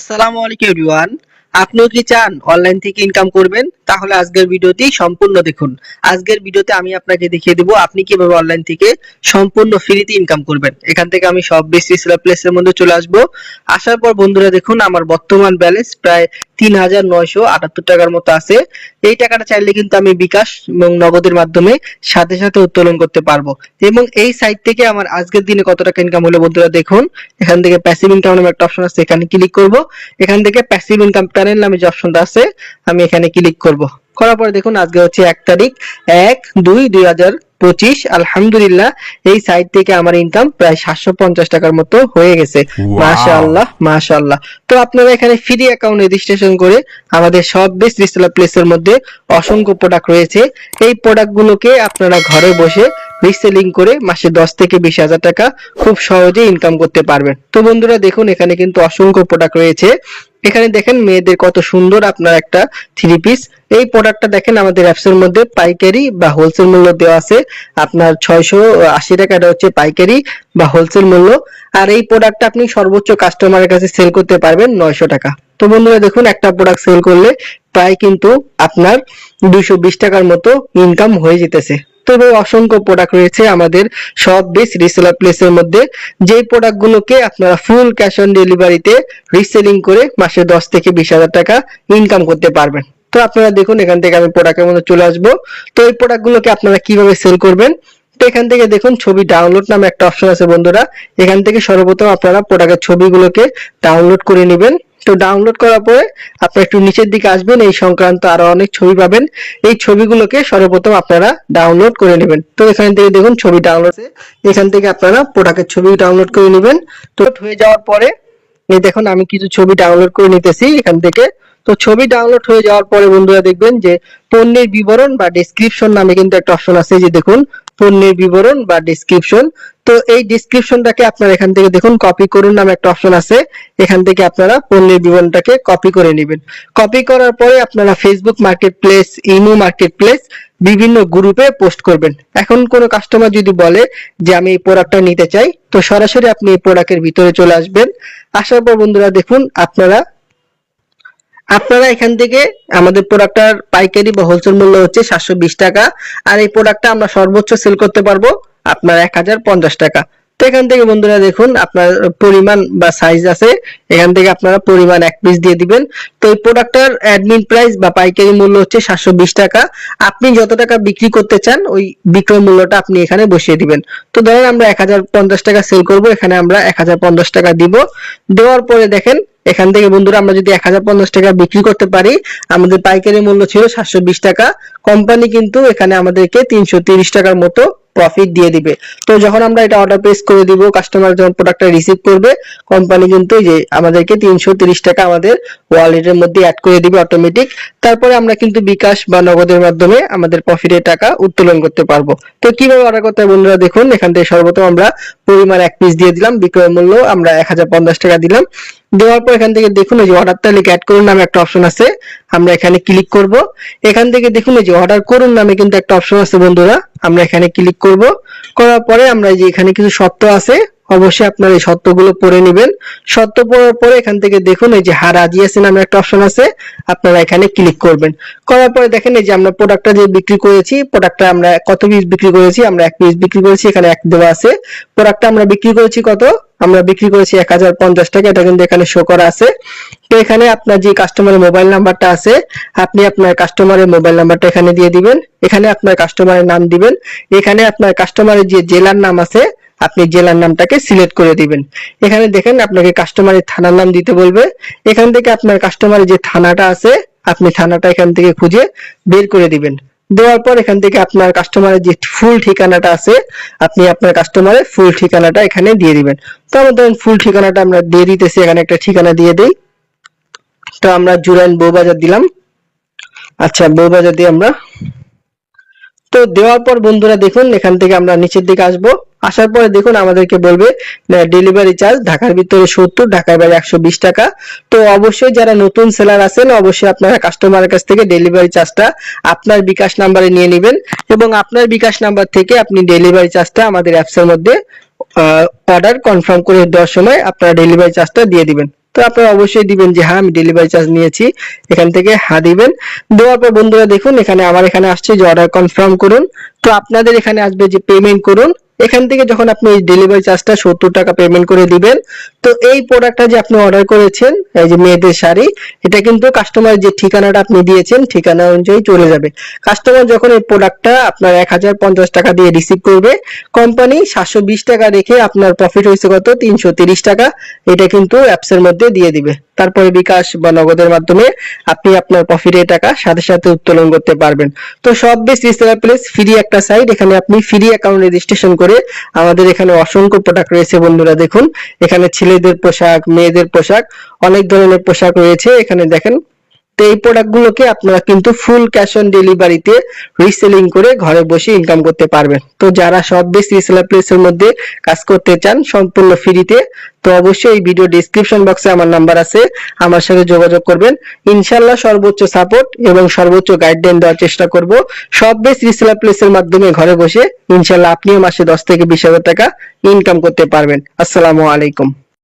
আসসালামু আলাইকুম এভরিওয়ান। আপনিও কি চান? অনলাইন থেকে ইনকাম করবেন? তাহলে আজকের ভিডিওটি সম্পূর্ণ দেখুন। আজকের ভিডিওতে আমি আপনাকে দেখিয়ে দেব আপনি কীভাবে অনলাইন থেকে সম্পূর্ণ ফ্রিতে ইনকাম করবেন। এখান থেকে আমি সব বেসি প্লেসের মধ্যে চলে আসব। আসার পর বন্ধুরা দেখুন, আমার বর্তমান ব্যালেন্স প্রায় তিন হাজার নয়শো আটাত্তর টাকার মতো আছে। এই টাকাটা চাইলে কিন্তু আমি বিকাশ এবং নগদের মাধ্যমে সাথে সাথে উত্তোলন করতে পারব। এবং এই সাইট থেকে আমার আজকের দিনে কত টাকা ইনকাম হলো বন্ধুরা দেখুন। এখান থেকে প্যাসিভ ইনকাম নামে একটা অপশন আছে, এখানে ক্লিক করব। এখান থেকে প্যাসিভ ইনকাম প্যানেল নামে যে অপশনটা আছে, আমি এখানে ক্লিক করব। করার পরে দেখুন আজকে হচ্ছে এক তারিখ এক দুই দুই হাজার পঁচিশ। আলহামদুলিল্লাহ এই সাইট থেকে আমার ইনকাম প্রায় সাতশো পঞ্চাশ টাকার মতো হয়ে গেছে। মাশাআল্লাহ মাশাআল্লাহ। তো আপনারা এখানে ফ্রি অ্যাকাউন্ট রেজিস্ট্রেশন করে আমাদের সব বেস্ট রিসেলার প্লেসের মধ্যে অসংখ্য প্রোডাক্ট রয়েছে। এই প্রোডাক্ট গুলোকে আপনারা ঘরে বসে রিসেলিং করে মাসে দশ থেকে বিশ হাজার টাকা খুব সহজে ইনকাম করতে পারবেন। তো বন্ধুরা দেখুন এখানে কিন্তু অসংখ্য প্রোডাক্ট রয়েছে। এখানে দেখেন মেয়েদের কত সুন্দর আপনার একটা থ্রি পিস এই প্রোডাক্টটা দেখেন আমাদের অ্যাপস এর মধ্যে পাইকারি বা হোলসেল মূল্য দেওয়া আছে। আপনার ছয়শো আশি টাকাটা হচ্ছে পাইকারি বা হোলসেল মূল্য। আর এই প্রোডাক্টটা আপনি সর্বোচ্চ কাস্টমারের কাছে সেল করতে পারবেন নয়শো টাকা। তো বন্ধুরা দেখুন একটা প্রোডাক্ট সেল করলে প্রায় কিন্তু আপনার দুইশো বিশ টাকার মতো ইনকাম হয়ে যেতেছে। তবে অসংখ্য প্রোডাক্ট রয়েছে আমাদের সব বেশ রিসেলার প্লেসের মধ্যে। যেই প্রোডাক্টগুলোকে আপনারা ফুল ক্যাশ অন ডেলিভারিতে রিসেলিং করে মাসে দশ থেকে বিশ হাজার টাকা ইনকাম করতে পারবেন। তো আপনারা দেখুন, এখান থেকে আমি প্রোডাক্টের মধ্যে চলে আসব। তো এই প্রোডাক্টগুলোকে আপনারা কীভাবে সেল করবেন? তো এখান থেকে দেখুন, ছবি ডাউনলোড নামে একটা অপশন আছে বন্ধুরা। এখান থেকে সর্বপ্রথম আপনারা প্রোডাক্টের ছবিগুলোকে ডাউনলোড করে নেবেন। তো ডাউনলোড করার পরে আপনারা একটু নিচের দিকে আসবেন, এই সংক্রান্ত আরও অনেক ছবি পাবেন। এই ছবিগুলোকে সর্বপ্রথম আপনারা ডাউনলোড করে নেবেন। তো এখান থেকে দেখুন ছবি ডাউনলোড এখান থেকে আপনারা প্রোডাক্টের ছবি ডাউনলোড করে নেবেন। তো হয়ে যাওয়ার পরে, এই দেখুন আমি কিছু ছবি ডাউনলোড করে নিতেছি এখান থেকে। তো ছবি ডাউনলোড হয়ে যাওয়ার পরে বন্ধুরা দেখবেন যে পণ্যের বিবরণ বা ডেসক্রিপশন নামে কিন্তু একটা অপশন আছে, যে দেখুন পণ্যের বিবরণ বা ডিসক্রিপশন তো এই ডিসক্রিপশনটাকে আপনারা এখান থেকে দেখুন কপি করুন নামে একটা অপশন আছে। এখান থেকে আপনারা পণ্যের বিবরণটাকে কপি করে নেবেন। কপি করার পরে আপনারা Facebook market place imo market place বিভিন্ন গ্রুপে পোস্ট করবেন। এখন কোনো কাস্টমার যদি বলে যে, আমি এই প্রোডাক্টটা নিতে চাই তো সরাসরি আপনি এই প্রোডাক্টের ভিতরে চলে আসবেন। আসার পর বন্ধুরা দেখুন, আপনারা আপনারা এখান থেকে আমাদের প্রোডাক্টটার পাইকারি বা হোলসেল মূল্য হচ্ছে সাতশো বিশ টাকা। আর এই প্রোডাক্টটা আমরা সর্বোচ্চ সেল করতে পারব আপনার এক হাজার পঞ্চাশ টাকা। তো এখান থেকে বন্ধুরা দেখুন, আপনার পরিমাণ বা সাইজ আছে, এখান থেকে আপনারা পরিমাণ এক পিস দিয়ে দিবেন। তো এই প্রোডাক্টটার অ্যাডমিন প্রাইস বা পাইকারি মূল্য হচ্ছে সাতশো বিশ টাকা। আপনি যত টাকা বিক্রি করতে চান, ওই বিক্রয় মূল্যটা আপনি এখানে বসিয়ে দিবেন। তো ধরেন আমরা এক হাজার পঞ্চাশ টাকা সেল করব, এখানে আমরা এক হাজার পঞ্চাশ টাকা দিব। দেওয়ার পরে দেখেন এখান থেকে বন্ধুরা আমরা যদি এক হাজার পঞ্চাশ টাকা বিক্রি করতে পারি, আমাদের পাইকারি মূল্য ছিল সাতশো বিশ টাকা। কোম্পানি কিন্তু এখানে আমাদেরকে তিনশো তিরিশ টাকার মতো প্রফিট দিয়ে দিবে। তো যখন আমরা এটা অর্ডার প্লেস করে দিব কাস্টমার যখন প্রোডাক্টটা রিসিভ করবে, কোম্পানি কিন্তু যে আমাদেরকে তিনশো টাকা আমাদের ওয়ালেটের মধ্যে অ্যাড করে দিবে অটোমেটিক তারপরে আমরা কিন্তু বিকাশ বা নগদের মাধ্যমে আমাদের প্রফিটের টাকা উত্তোলন করতে পারব। তো কীভাবে অর্ডার করতে বন্ধুরা দেখুন, এখান থেকে সর্বপ্রথম আমরা পরিমাণ এক পিস দিয়ে দিলাম, বিক্রয় মূল্য আমরা এক হাজার পঞ্চাশ টাকা দিলাম। দেওয়ার পর এখান থেকে দেখুন যে অর্ডার তালিকা অ্যাড করুন নামে একটা অপশন আছে। আমরা এখানে ক্লিক করব। এখান থেকে দেখুন যে অর্ডার করুন নামে কিন্তু একটা অপশন আছে বন্ধুরা। আমরা এখানে ক্লিক করব। করার পরে আমরা যে এখানে কিছু শর্ত আছে। অবশ্যই আপনার এই শর্তগুলো পড়ে নেবেন। শর্ত পড়ার পরে এখান থেকে দেখুন, এই যে হা রাজি আছে নামে একটা অপশন আছে। আপনারা এখানে ক্লিক করবেন। করার পরে দেখেন, এই যে আমরা প্রোডাক্টটা যে বিক্রি করেছি প্রোডাক্টটা আমরা কত পিস বিক্রি করেছি? আমরা এক পিস বিক্রি করেছি, এখানে এক দেওয়া আছে। প্রোডাক্টটা আমরা বিক্রি করেছি কত? আমরা বিক্রি করেছি এক হাজার পঞ্চাশ টাকা, এটা কিন্তু এখানে শো করা আছে। তো এখানে আপনার যে কাস্টমারের মোবাইল নাম্বারটা আছে, আপনি আপনার কাস্টমারের মোবাইল নাম্বারটা এখানে দিয়ে দিবেন। এখানে আপনার কাস্টমারের নাম দিবেন। এখানে আপনার কাস্টমারের যে জেলার নাম আছে আপনি জেলার নামটাকে সিলেক্ট করে দিবেন। এখানে দেখেন আপনাকে কাস্টমারের থানার নাম দিতে বলবে। এখান থেকে আপনার কাস্টমারের যে থানাটা আছে, আপনি থানাটা এখান থেকে খুঁজে বের করে দিবেন। দেওয়ার পর এখান থেকে আপনার কাস্টমারের যে ফুল ঠিকানাটা আছে, আপনি আপনার কাস্টমারের ফুল ঠিকানাটা এখানে দিয়ে দিবেন। তো আমরা ধরেন ফুল ঠিকানাটা আমরা দিয়ে দিতেছি, এখানে একটা ঠিকানা দিয়ে দেই। তো আমরা জুরাইন বউবাজার দিলাম। আচ্ছা বউবাজার দিয়ে আমরা তো দেওয়ার পর বন্ধুরা দেখুন, এখান থেকে আমরা নিচের দিকে আসব। আসার পরে দেখুন আমাদেরকে বলবে ডেলিভারি চার্জ ঢাকার ভিতরে সত্তর ঢাকার বাইরে একশো বিশ টাকা। তো অবশ্যই যারা নতুন সেলার আছেন, অবশ্যই আপনারা কাস্টমারের কাছ থেকে ডেলিভারি চার্জটা আপনার বিকাশ নাম্বারে নিয়ে নেবেন এবং আপনার বিকাশ নাম্বার থেকে আপনি ডেলিভারি চার্জটা আমাদের অ্যাপসের মধ্যে অর্ডার কনফার্ম করে দেওয়ার সময় আপনারা ডেলিভারি চার্জটা দিয়ে দিবেন। তো আপনারা অবশ্যই দিবেন যে হ্যাঁ আমি ডেলিভারি চার্জ নিয়েছি। এখান থেকে হ্যাঁ দিবেন। দেওয়ার পর বন্ধুরা দেখুন, এখানে, আমার এখানে আসছে যে অর্ডার কনফার্ম করুন। তো আপনাদের এখানে আসবে যে পেমেন্ট করুন। এখান থেকে যখন আপনি ডেলিভারি চার্জটা সত্তর টাকা পেমেন্ট করে দিবেন, তো এই প্রোডাক্টটা যে আপনি অর্ডার করেছেন, এই যে মেয়েদের শাড়ি, এটা কিন্তু কাস্টমার যে ঠিকানাটা আপনি দিয়েছেন, ঠিকানা অনুযায়ী চলে যাবে। কাস্টমার যখন এই প্রোডাক্টটা আপনার এক হাজার পঞ্চাশ টাকা দিয়ে রিসিভ করবে কোম্পানি সাতশো বিশ টাকা রেখে আপনার প্রফিট হয়েছে কত? তিনশো তিরিশ টাকা। এটা কিন্তু অ্যাপসের মধ্যে দিয়ে দিবে। তারপরে বিকাশ বা নগদের মাধ্যমে আপনি আপনার প্রফিটের টাকা সাথে সাথে উত্তোলন করতে পারবেন। তো সব বেশ রিসেলার প্লেস ফ্রি একটা সাইট এখানে আপনি ফ্রি অ্যাকাউন্ট রেজিস্ট্রেশন করে আমাদের এখানে অসংখ্য প্রোডাক্ট রয়েছে বন্ধুরা দেখুন। এখানে ছেলেদের পোশাক, মেয়েদের পোশাক, অনেক ধরনের পোশাক রয়েছে। এখানে দেখেন তো এই প্রোডাক্টগুলোকে আপনারা কিন্তু ফুল ক্যাশ অন ডেলিভারিতে রিসেলিং করে ঘরে বসে ইনকাম করতে পারবেন। তো যারা সব বেশ রিসেলার প্লেসের মধ্যে কাজ করতে চান সম্পূর্ণ ফ্রিতে তো অবশ্যই এই ভিডিও ডেসক্রিপশন বক্সে আমার নাম্বার আছে, আমার সাথে যোগাযোগ করবেন। ইনশাল্লাহ সর্বোচ্চ সাপোর্ট এবং সর্বোচ্চ গাইডলাইন দেওয়ার চেষ্টা করব। সব বেশ রিসেলার প্লেসের মাধ্যমে ঘরে বসে ইনশাল্লাহ আপনিও মাসে দশ থেকে বিশ হাজার টাকা ইনকাম করতে পারবেন। আসসালামু আলাইকুম।